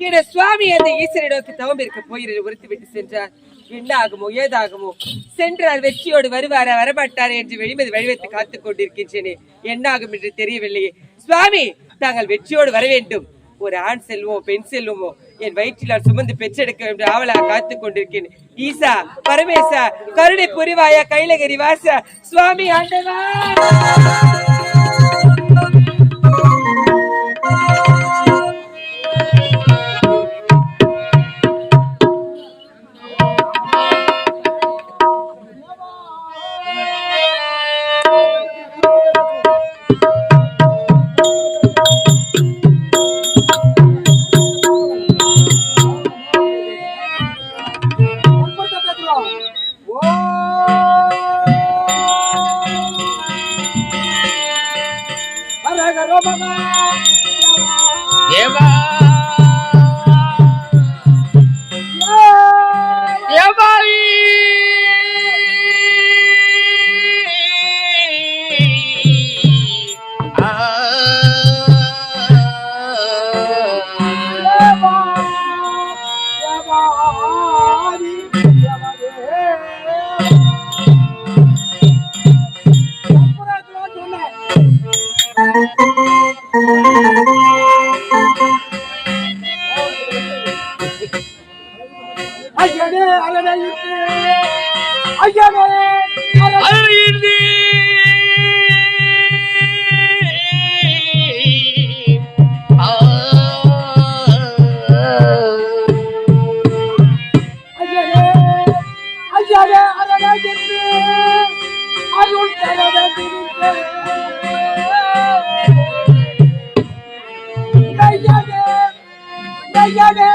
என சுவாமி அந்த ஈஸ்வரனுக்கு தவம் இருக்க போயிரு உறுத்துவிட்டு சென்றார். என்ன ஆகுமோ ஏதாகுமோ? சென்றார் வெற்றியோடு வருவாரா வரமாட்டாரா என்று வெளிமதி வழிவத்து காத்துக் கொண்டிருக்கின்றேனே. என்ன ஆகும் என்று தெரியவில்லையே. சுவாமி தாங்கள் வெற்றியோடு வர வேண்டும். ஒரு ஆண் செல்வமோ பெண் செல்வமோ என் வயிற்றில் சுமந்து பெற்றெடுக்க வேண்டும் ஆவலாக காத்துக் கொண்டிருக்கேன். ஈசா பரமேசா கருணை புரிவாயா கைலகிரி வாசா சுவாமி ஆண்டவா! દેવા દેવા ஐயனே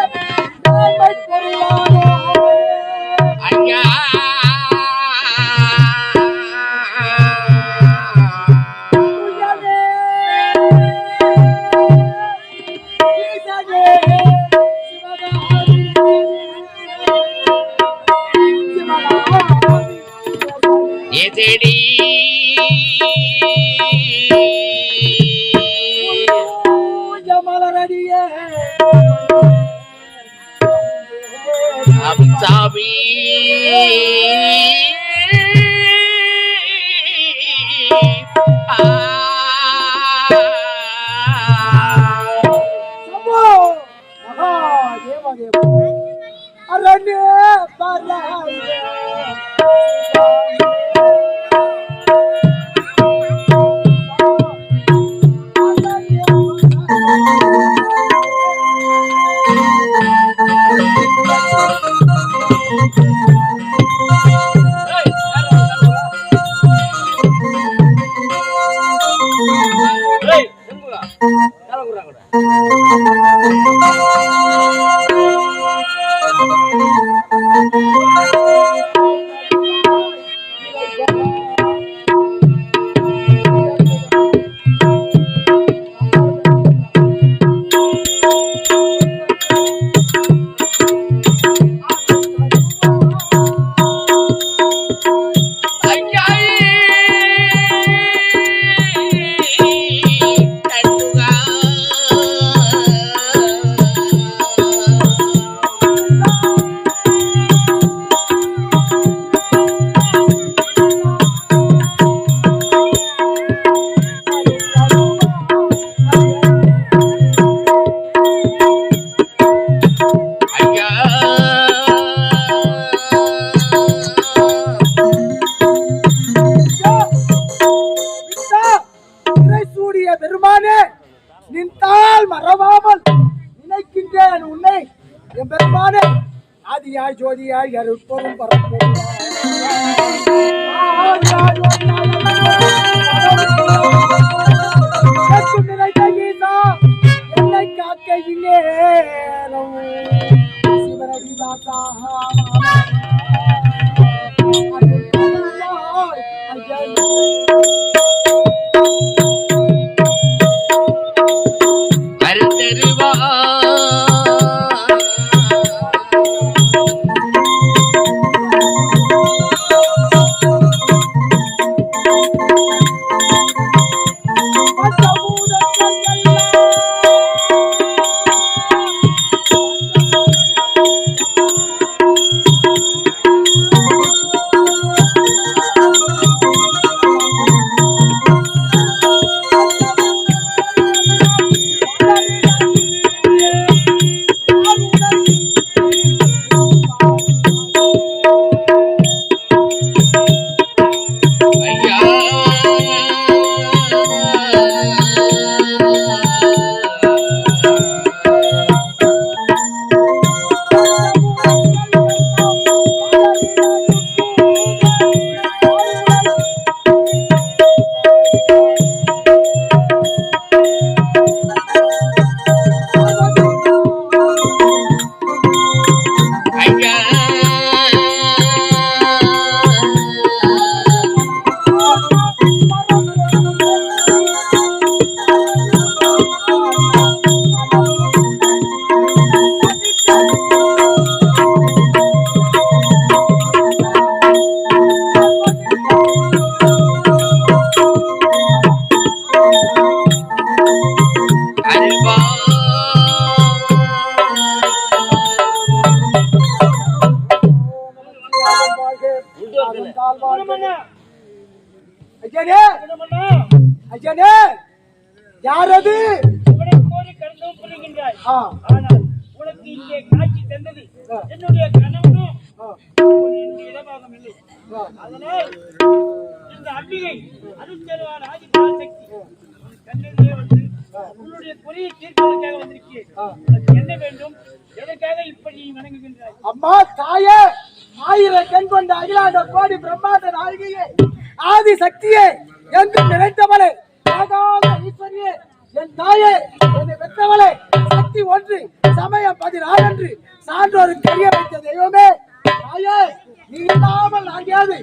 அஜனே யார் அது என்னுடைய கணவனும் இல்லை அதனால் இந்த அம்பிகை அருட்செல்வார் ஆதிபராசக்தி வந்து உன்னுடைய குறையை தீர்ப்பதற்காக என்ன வேண்டும்? எதற்காக இப்படி நீ வணங்குகின்றாய்? அம்மா தாயே! அகிலாண்ட கோடி பிரம்மாண்ட நாயகியே ஆதி சக்தியே என்று நினைத்தவளே ஆகாத ஈஸ்வரியே என் தாயே என்னை பெற்றவளே. சக்தி ஒன்று சமயம் பதினாலன்று சான்றோருக்கு தெரிய வைத்த தெய்வமே தாயே நீ இல்லாமல் ஆகியாது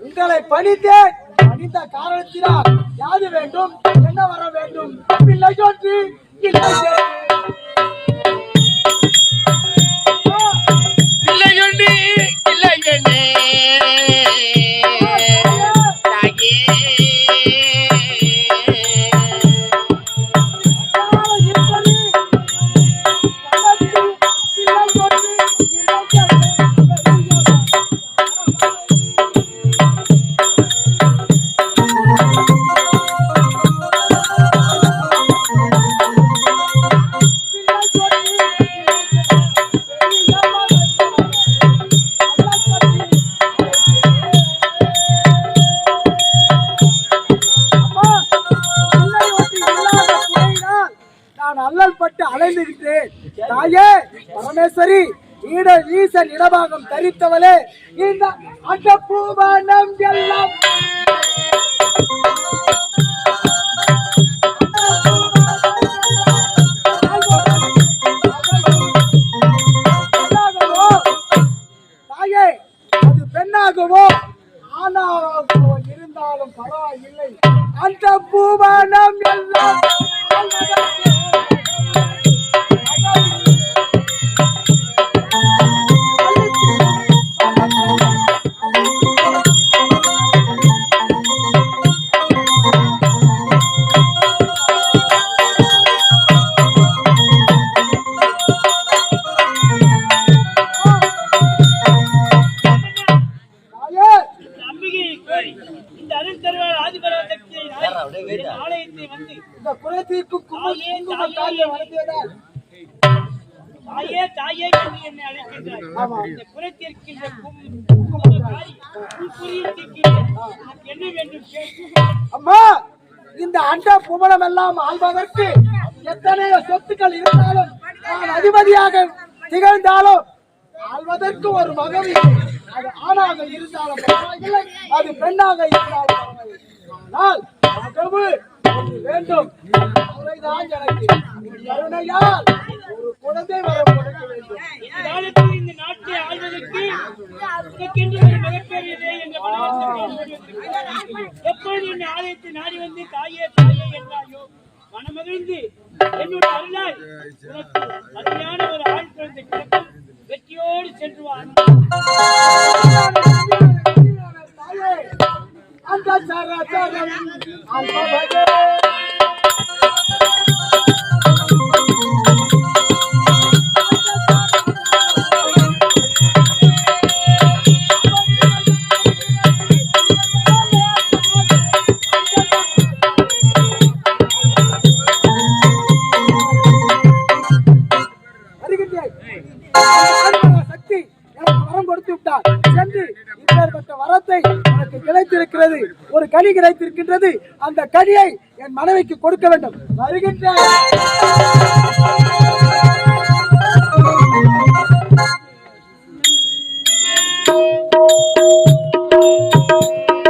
உங்களை பணித்தேன் பணித்த காரணத்தினால் யாது வேண்டும்? தாயே பரமேஸ்வரி ஈட ஈசன் இடபாகம் தரித்தவளே. இந்த அண்டபூவனம் எல்லாம் தாயே. வளர்த்தியதால் தாயே தாயே என்று என்னை அழைக்கின்றாய். இந்த என்ன வேண்டும். அம்மா இந்த அண்ட புவனம் எல்லாம் ஆள்வதற்கு எத்தனையோ சொத்துக்கள் இருந்தாலும் நான் அதிபதியாக திகழ்ந்தாலும் ஆள்வதற்கு ஒரு மகவி அது ஆணாக இருந்தாலும் அது பெண்ணாக இருந்தாலும் ஆனால் மகவு வேண்டும். அவரைதான் எனக்கு கருணையால் ஒரு குழந்தை வர கொடுக்க வேண்டும். இந்த நாட்டை ஆள்வதற்கு மிகப்பெரியதே என்ற எப்பொழுது ஆலயத்தை நாடி வந்து தாயே தாயே என்றாயோ? மனமகிழ்ந்து என்னுடைய அருளால் உனக்கு சரியான ஒரு ஆண் குழந்தை கிடைக்கும் வெற்றியோடு சென்று சக்தி எனக்கு வரம் கொடுத்து விட்டார் சென்று இப்பேற்பட்ட வரத்தை எனக்கு கிடைத்திருக்கிறது ஒரு கனி கிடைத்திருக்கின்றது அந்த கனியை என் மனைவிக்கு கொடுக்க வேண்டும் வருகின்ற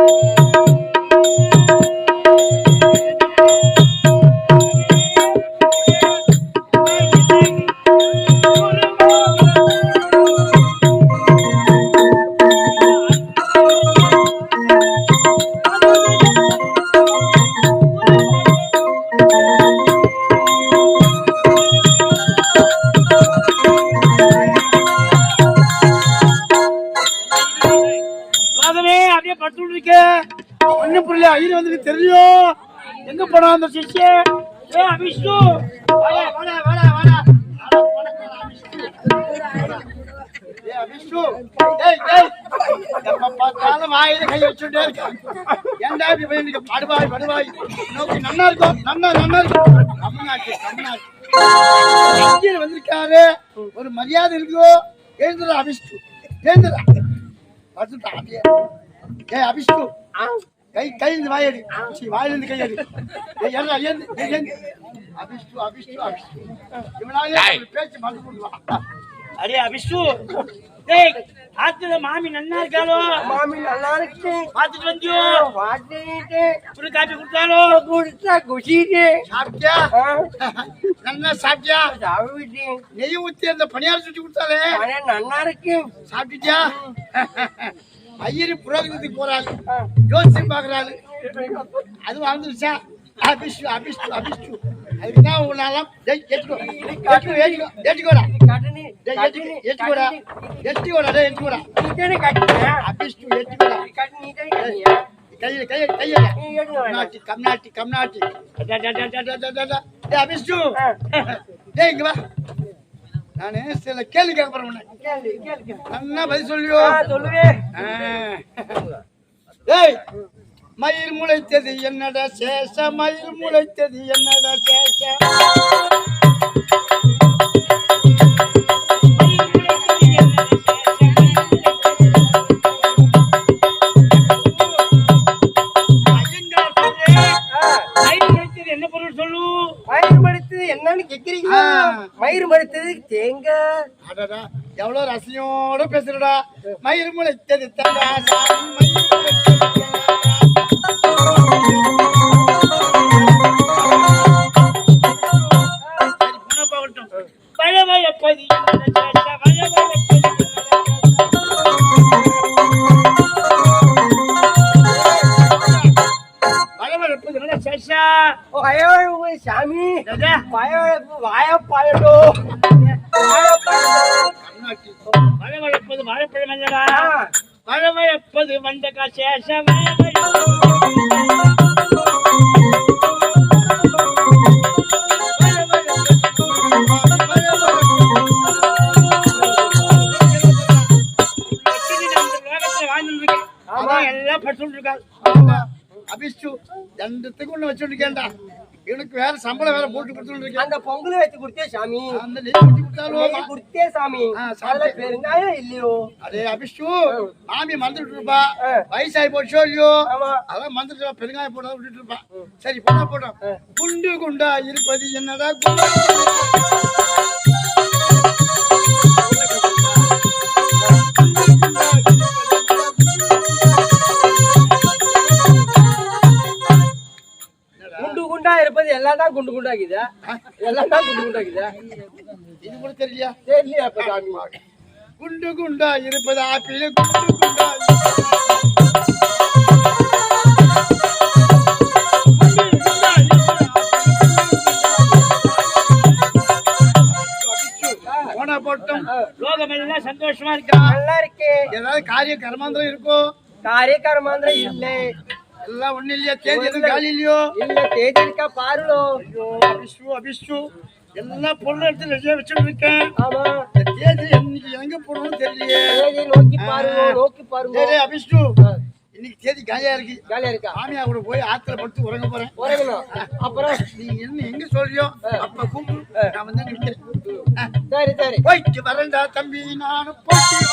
Thank you. வாடா வாடா வாடா வாடா. எப்ப பார்த்தாலும் வாயில கை வச்சுட்டே இருக்கான் ஏன்டா இப்படி பண்ணிட்டு படுவாய் படுவாய். நோக்கி நன்னா இருக்கும் நன்னா நன்னா இருக்கும் தமிழ்நாட்டு தமிழ்நாட்டு வந்திருக்காரு. ஒரு மரியாதை இருக்கோ எழுந்துடா அபிஷ்டு எழுந்துடா வந்துட்டா அபிஷ்டு கை கை இந்த வாயடி. சீ, வாயிலிருந்து கையடி ஏந்து, ஏய், ஏந்து. அபிஷ்டு அபிஷ்டு அபிஷ்டு. இவனாலே பேச்சு மறந்து போடுவா அடே அபிஷு டேய் ஆத்துல மாமி நன்னா இருக்காளோ? மாமி நல்லா இருக்கு. பாத்துட்டு வந்தியோ பாத்துட்டு புது காப்பி கொடுத்தாலோ? குடிச்சா குஷிட்டு சாப்பிட்டியா? நல்லா சாப்பிட்டியா? சாப்பிட்டு நெய் ஊத்தி அந்த பணியாரம் சுட்டி கொடுத்தாலே? ஆனா நல்லா இருக்கு. சாப்பிட்டுட்டியா? ஐயரு புரோகிதத்துக்கு போறாரு. ஜோசியம் பாக்குறாரு அது வாழ்ந்துருச்சா? அபிஷ்டு அபிஷ்டு அபிஷ்டு. அதுக்கு தான் டேய், ஏத்துக்கோ. ஏத்துக்கோடா. ஏத்துக்கோடா. டேய் ஏத்துக்கோடா. நீதானே கட்டின அபிஷ்டு கட்டினியா கையில கையில கையில கம்நாட்டி கம்நாட்டி கம்நாட்டி. டா, டா, டா, டா, டா. அபிஷ்டு. டேய் இங்க வா. நானு சில கேள்வி கேட்க போறேன் நன்னா பதில் சொல்லியோ? சொல்லுவேன் மயில் முளைத்தது என்னடா சேஷ மயில் முளைத்தது என்னடா சேஷ? மயிர் மடுத்தது தேங்காய் எவ்வளவு ரசியோட பேசுறடா மயில் முளைத்தது. ஓ ஐயோ சாமி என்னது? பயவழப்பு வாயப்பாயடோ கம்நாட்டி. வயவயப்பது வாழைப்பழம் அல்லடா. வயவயப்பது வண்டகா சேஷ, வயவயப்பது லட்சுமி நான் இந்த உலகத்துல வாழ்ந்துட்டு இருக்கேன். அதான் எல்லாம் படிச்சுட்டு இருக்காள். அபிஷ்டு தண்டத்துக்கு ஒண்ணு வச்சுருக்கேன்டா இவனுக்கு வேற சம்பளம் வேற போட்டு கொடுத்துட்டு அந்த பொங்கல் வச்சு கொடுத்தே சாமி. அந்த நெய் ஊத்தி கொடுத்தாலும் கொடுத்தே சாமி. ஆ, அதுல சாப்பிட்டேன். பெருங்காயம் இல்லையோ. அதே அபிஷ்டு மாமி மறந்துட்டு இருப்பா. வயசாகி போச்சோ இல்லையோ? அதான் மறந்துட்டு பெருங்காயம் போடாத விட்டுட்டு இருப்பான் சரி போட்டா போட்டோம் குண்டு குண்டா இருப்பது என்னடா தான் குண்டு குண்டாக்குதா. எல்லாம் தான் குண்டு குண்டாக்குதா. இது கூட தெரியலையா? தெரியலையா குண்டு குண்டா இருப்பது? ஆப்பிள் குண்டு குண்டா போட்டோம். லோகம் எல்லாம் சந்தோஷமா இருக்கா? நல்லா இருக்கே. ஏதாவது காரிய கர்மாந்திரம் இருக்கோ? காரியக்காரமாந்திரம் இல்லை. எல்லாம் ஒண்ணு இல்லையா? தேதி எதுவும் காலி இல்லையோ? இல்ல தேதி இருக்கா? பாருலோ ஐயோ அபிஷு அபிஷு எல்லா பொருளும் எடுத்து ரெடியா வச்சுட்டு இருக்கேன். ஆமா. இந்த தேதி இன்னைக்கு எங்க போடணும்னு தெரியலையே. தேதி நோக்கி பாருங்க நோக்கி பாருங்க. சரி அபிஷு இன்னைக்கு தேதி காலியா இருக்கு. ஜாலியா இருக்கா? மாமியா கூட போய் ஆத்துல படுத்து உறங்க போறேன். உறங்கணும். அப்புறம்? நீ என்ன எங்க சொல்றியோ? அப்ப கூப்பிடு. நான் வந்து நிக்கிறேன் சரி சரி. போயிட்டு வரேன்டா தம்பி நானும் போயிட்டு